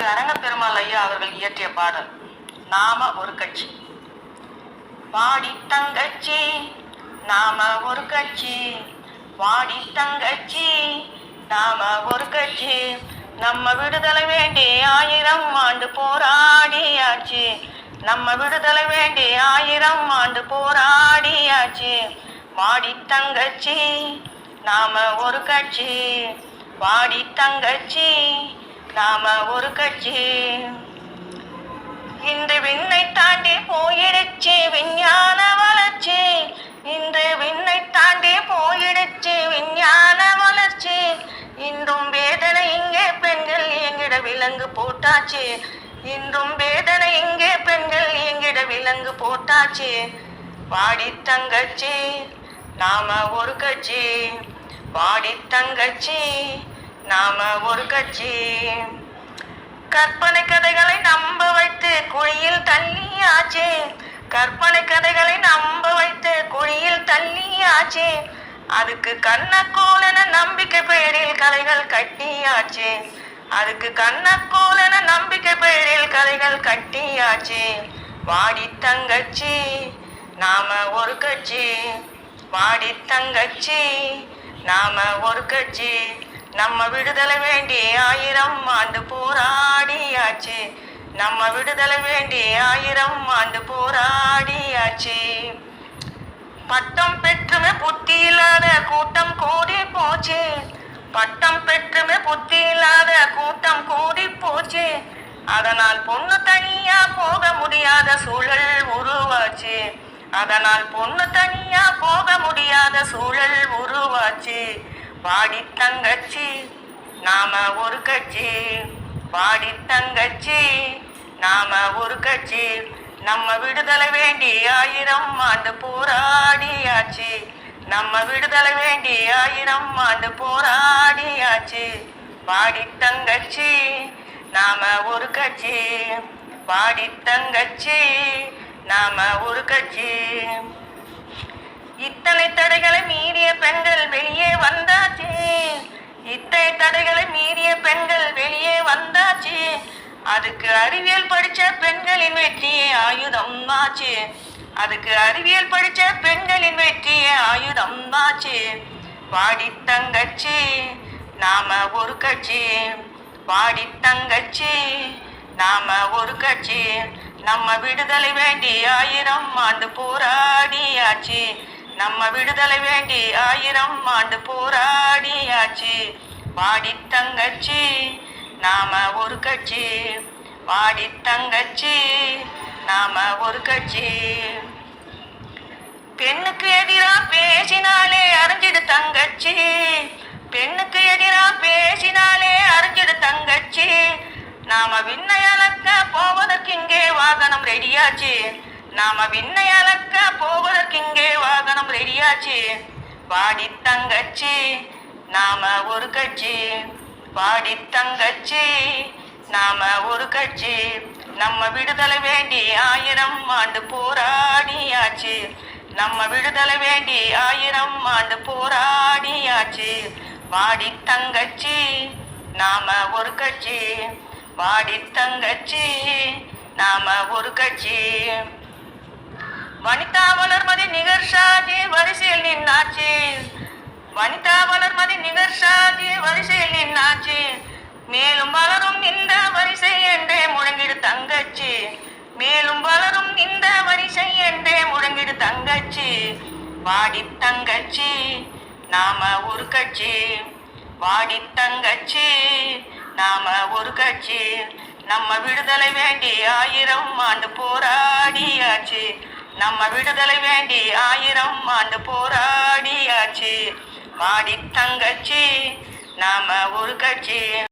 திரு அரங்கப்பெருமாள் ஐயா அவர்கள் இயற்றிய பாடல் நாம ஒரு கட்சி. வாடி தங்கச்சி நாம ஒரு கட்சி. வாடி தங்கச்சி நாம ஒரு கட்சி. நம்ம விடுதலை வேண்டி ஆயிரம் ஆண்டு போராடியாச்சு. நம்ம விடுதலை வேண்டி ஆயிரம் ஆண்டு போராடியாச்சு. வாடி தங்கச்சி நாம ஒரு கட்சி. வாடி தங்கச்சி நாம ஒரு கட்சி. இன்று விண்ணை தாண்டி போயிடுச்சு விஞ்ஞான வளர்ச்சி. இன்று விண்ணை தாண்டி போயிடுச்சு விஞ்ஞான வளர்ச்சி. இன்றும் வேதனை இங்கே பெண்கள் எங்கிட விலங்கு போட்டாச்சு. இன்றும் வேதனை இங்கே பெண்கள் எங்கிட விலங்கு போட்டாச்சு. வாடி தங்கச்சி நாம ஒரு கட்சி. வாடி தங்கச்சி நாம ஒரு கட்சி. கற்பனை கதைகளை நம்ப வைத்து குழியில் தள்ளியாச்சு. கற்பனை கதைகளை நம்ப வைத்து குழியில் தள்ளியாச்சு. அதுக்கு கண்ணக்கோலன நம்பிக்கை பெயரில் கதைகள் கட்டியாச்சு. அதுக்கு கண்ணக்கோலன நம்பிக்கை பெயரில் கதைகள் கட்டியாச்சு. வாடி தங்கச்சி நாம ஒரு கட்சி. வாடி தங்கச்சி நாம ஒரு கட்சி. நம்ம விடுதலை வேண்டி ஆயிரம் ஆண்டு போராடியாச்சு. நம்ம விடுதலை வேண்டி ஆயிரம் ஆண்டு போராடியாச்சு. பட்டம் பெற்றுமே புத்தி இல்லாத கூட்டம் கூடி போச்சு. பட்டம் பெற்றுமே புத்தி இல்லாத கூட்டம் கூடி போச்சு. அதனால் பொண்ணு தனியா போக முடியாத சூழல் உருவாச்சு. அதனால் பொண்ணு தனியா போக முடியாத சூழல் உருவாச்சு. வாடி தங்கச்சி நாம ஒரு கட்சி. வாடி தங்கச்சி நாம ஒரு கட்சி. நம்ம விடுதலை வேண்டி ஆயிரம் ஆண்டு போராடியாச்சு. நம்ம விடுதலை வேண்டி ஆயிரம் ஆண்டு போராடியாச்சு. வாடி தங்கச்சி நாம ஒரு கட்சி. வாடி தங்கச்சி நாம ஒரு கட்சி. இத்தனை தடைகளை மீறிய பெண்கள் வெளியே இத்தனை தடைகளை மீறிய பெண்கள் வெளியே வந்தாச்சு. அதுக்கு அறிவியல் படிச்ச பெண்களின் வெற்றியே ஆயுதம் ஆச்சு. அதுக்கு அறிவியல் படிச்ச பெண்களின் வெற்றியே ஆயுதம் ஆச்சு. வாடி தங்கச்சி நாம ஒரு கட்சி. வாடி தங்கச்சி நாம ஒரு கட்சி. நம்ம விடுதலை வேண்டி ஆயிரம் ஆண்டு போராடியாச்சு. நம்ம விடுதலை வேண்டி ஆயிரம் ஆண்டு போராடியாச்சு. வாடி தங்கச்சி நாம ஒரு கட்சி. வாடி தங்கச்சி நாம ஒரு கட்சி. பெண்ணுக்கு எதிரா பேசினாலே அறிஞ்சிடு தங்கச்சி. பெண்ணுக்கு எதிரா பேசினாலே அறிஞ்சிடு தங்கச்சி. நாம விண்ணை அளக்க போவதற்கு இங்கே வாகனம் ரெடியாச்சு நாம விண்ணை அளக்க போவதற்கு இங்கே பாடி தங்கச்சி நாம ஒரு கட்சி. பாடி தங்கச்சி நாம ஒரு கட்சி. நம்ம விடுதலை வேண்டி ஆயிரம் ஆண்டு போராடியாச்சு. நம்ம விடுதலை வேண்டி ஆயிரம் ஆண்டு போராடியாச்சு. வாடி தங்கச்சி நாம ஒரு கட்சி. வாடி தங்கச்சி நாம ஒரு கட்சி. வனிதா வளர்மதி நிகர்ஷாதி வரிசையில் நின்னாச்சு. வனிதா வளர்மதி நிகர்ஷாதி வரிசையில் நின்னாச்சு. மேலும் வளரும் இந்த வரிசை என்றே முழங்கிடு தங்கச்சி. மேலும் வளரும் இந்த வரிசை என்றே முழங்கிடு தங்கச்சி. வாடி தங்கச்சி நாம ஒரு கட்சி. வாடி தங்கச்சி நாம ஒரு கட்சி. நம்ம விடுதலை வேண்டி ஆயிரம் ஆண்டு போராடியாச்சு. நம்ம விடுதலை வேண்டி ஆயிரம் ஆண்டு போராடியாச்சு. மாடி தங்கச்சி நாம ஒரு கட்சி.